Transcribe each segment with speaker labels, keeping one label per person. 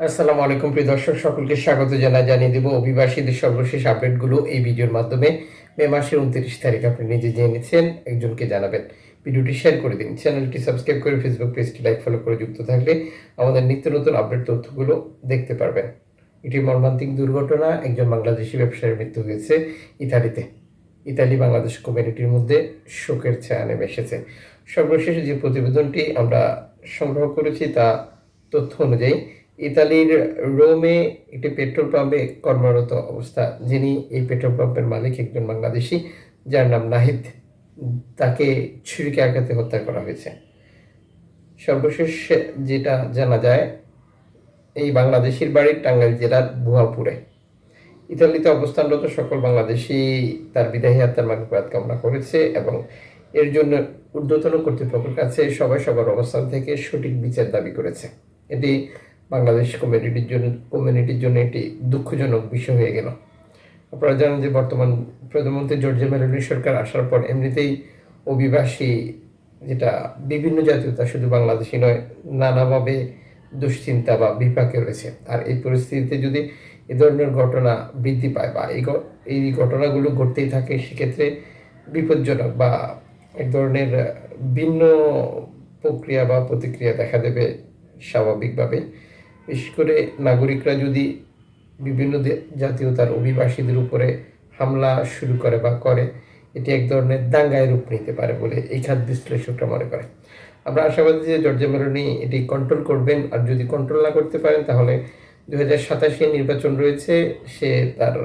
Speaker 1: আসসালামু আলাইকুম প্রিয় দর্শক, সকলকে স্বাগত জানা জানিয়ে দেব অভিবাসীদের সর্বশেষ আপডেটগুলো এই ভিডিওর মাধ্যমে। মে মাসের উনত্রিশ তারিখ আপনি নিজে জেনেছেন একজনকে জানাবেন। ভিডিওটি শেয়ার করে দিন। চ্যানেলটি সাবস্ক্রাইব করে ফেসবুক পেজটি লাইক, ফলো করে যুক্ত থাকলে আমাদের নিত্য নতুন আপডেট তথ্যগুলো দেখতে পারবেন। এটি মর্মান্তিক দুর্ঘটনা। একজন বাংলাদেশি ব্যবসায়ীর মৃত্যু হয়েছে ইতালিতে। ইতালি, বাংলাদেশ কমিউনিটির মধ্যে শোকের ছায়া নেমে এসেছে। সর্বশেষ যে প্রতিবেদনটি আমরা সংগ্রহ করেছি, তা তথ্য অনুযায়ী ইতালির রোমে একটি পেট্রোল পাম্পে কর্মরত অবস্থা। যিনি এই পেট্রোল পাম্পের মালিক, একজন বাংলাদেশি, যার নাম নাহিদ। তাকে ছুরিকে আঘাতে হত্যা করা হয়েছে। সর্বশেষ যেটা জানা যায়, এই বাংলাদেশির বাড়ি টাঙ্গাইল জেলার বুহাপুরে। ইতালিতে অবস্থানরত সকল বাংলাদেশি তার বিদায়ী আত্মার মাগফিরাত কামনা করেছে এবং এর জন্য ঊর্ধ্বতন কর্তৃপক্ষের কাছে সবাই সবার অবস্থান থেকে সঠিক বিচার দাবি করেছে। এটি বাংলাদেশ কমিউনিটির জন্য কমিউনিটির জন্য একটি দুঃখজনক বিষয় হয়ে গেল। আপনারা জানেন যে বর্তমান প্রধানমন্ত্রী জর্জিয়া মেলোনি সরকার আসার পর এমনিতেই অভিবাসী যেটা বিভিন্ন জাতীয়তা শুধু বাংলাদেশি নয়, নানাভাবে দুশ্চিন্তা বা বিপাকে রয়েছে। আর এই পরিস্থিতিতে যদি এ ধরনের ঘটনা বৃদ্ধি পায় বা এই এই ঘটনাগুলো ঘটতেই থাকে, সেক্ষেত্রে বিপজ্জনক বা এক ধরনের ভিন্ন প্রক্রিয়া বা প্রতিক্রিয়া দেখা দেবে স্বাভাবিকভাবে। বিশেষ করে নাগরিকরা যদি বিভিন্ন জাতীয়তার অভিবাসীদের উপরে হামলা শুরু করে বা করে, এটি এক ধরনের দাঙ্গায় রূপ নিতে পারে বলে এই খাত বিশ্লেষকরা মনে করে। আমরা আশাবাদী যে জর্জা মেলোনি এটি কন্ট্রোল করবেন, আর যদি কন্ট্রোল না করতে পারেন, তাহলে দু হাজার সাতাশে নির্বাচন রয়েছে, সে তার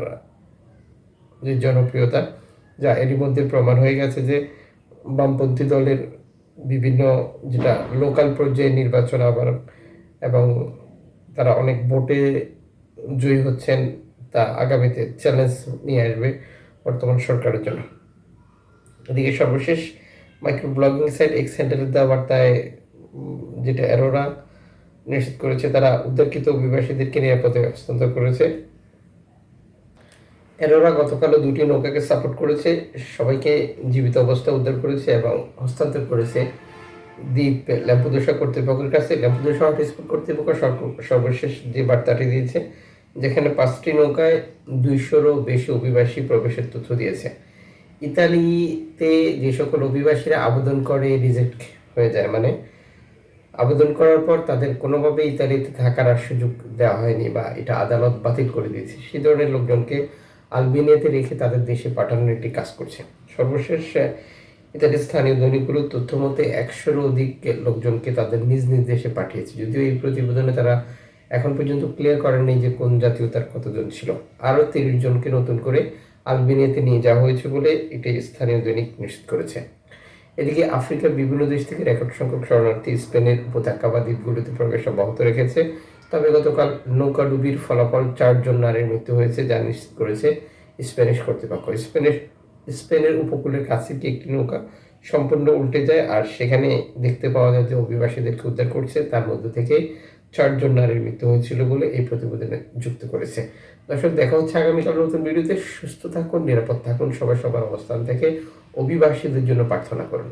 Speaker 1: যে জনপ্রিয়তা, যা এরই মধ্যে প্রমাণ হয়ে গেছে যে বামপন্থী দলের বিভিন্ন যেটা লোকাল পর্যায়ে নির্বাচন আবার এবং তারা অনেক ভোটে জয়ী হচ্ছেন, তা আগামীতে চ্যালেঞ্জ নিয়ে আসবে বর্তমান সরকারের জন্য। এদিকে সর্বশেষ মাইক্রো ব্লগিং সাইট এক্স সেন্টারের দেওয়া বার্তায় যেটা অ্যারোরা নিশ্চিত করেছে, তারা উদ্ধারকৃত অভিবাসীদেরকে নিরাপদে হস্তান্তর করেছে। অ্যারোরা গতকালও দুটি নৌকাকে সাপোর্ট করেছে, সবাইকে জীবিত অবস্থায় উদ্ধার করেছে এবং হস্তান্তর করেছে। দ্বীপ ল্যাম্পুদোসা কর্তৃপক্ষের কাছে, ল্যাম্পুদোসা হটস্পট কর্তৃপক্ষ সর্ব- সর্বশেষ যে বার্তাটি দিয়েছে, যেখানে পাঁচটি নৌকায় দুইশোরও বেশি অভিবাসী প্রবেশের তথ্য দিয়েছে। ইতালিতে যে সকল অভিবাসীরা আবেদন করে রিজেক্ট হয়ে যায় মানে আবেদন করার পর তাদের কোনোভাবে ইতালিতে থাকার আর সুযোগ দেওয়া হয়নি বা এটা আদালত বাতিল করে দিয়েছে। সেই ধরনের লোকজনকে আলবেনিয়াতে রেখে তাদের দেশে পাঠানোর একটি কাজ করছে। সর্বশেষ আহ, স্থানীয় দৈনিকগুলোর তথ্য মতে একশোরও অধিক লোকজনকে তাদের নিজ নিজ দেশে পাঠিয়েছে। যদিও এই প্রতিবেদনে তারা এখন পর্যন্ত ক্লিয়ার করেননি যে কোন জাতীয়তার কতজন ছিল। আরও তিরিশ জনকে নতুন করে আলবেনিয়াতে নিয়ে যাওয়া হয়েছে বলে এটি স্থানীয় দৈনিক নিশ্চিত করেছে। এদিকে আফ্রিকার বিভিন্ন দেশ থেকে রেকর্ড সংখ্যক শরণার্থী স্পেনের উপত্যকা বা দ্বীপগুলিতে প্রবেশ অব্যাহত রেখেছে। তবে গতকাল নৌকাডুবির ফলাফল চারজন নারীর মৃত্যু হয়েছে যা নিশ্চিত করেছে স্প্যানিশ কর্তৃপক্ষ। স্পেনের স্পেনের উপকূলের কাছে একটি নৌকা সম্পূর্ণ উল্টে যায় আর সেখানে দেখতে পাওয়া যায় যে অভিবাসীদেরকে উদ্ধার করছে। তার মধ্যে থেকে চারজন নারীর মৃত্যু হয়েছিল বলে এই প্রতিবেদনে যুক্ত করেছে। দর্শক, দেখা হচ্ছে আগামীকাল নতুন ভিডিওতে। সুস্থ থাকুন, নিরাপদ থাকুন, সবাই সবার অবস্থান থেকে অভিবাসীদের জন্য প্রার্থনা করুন।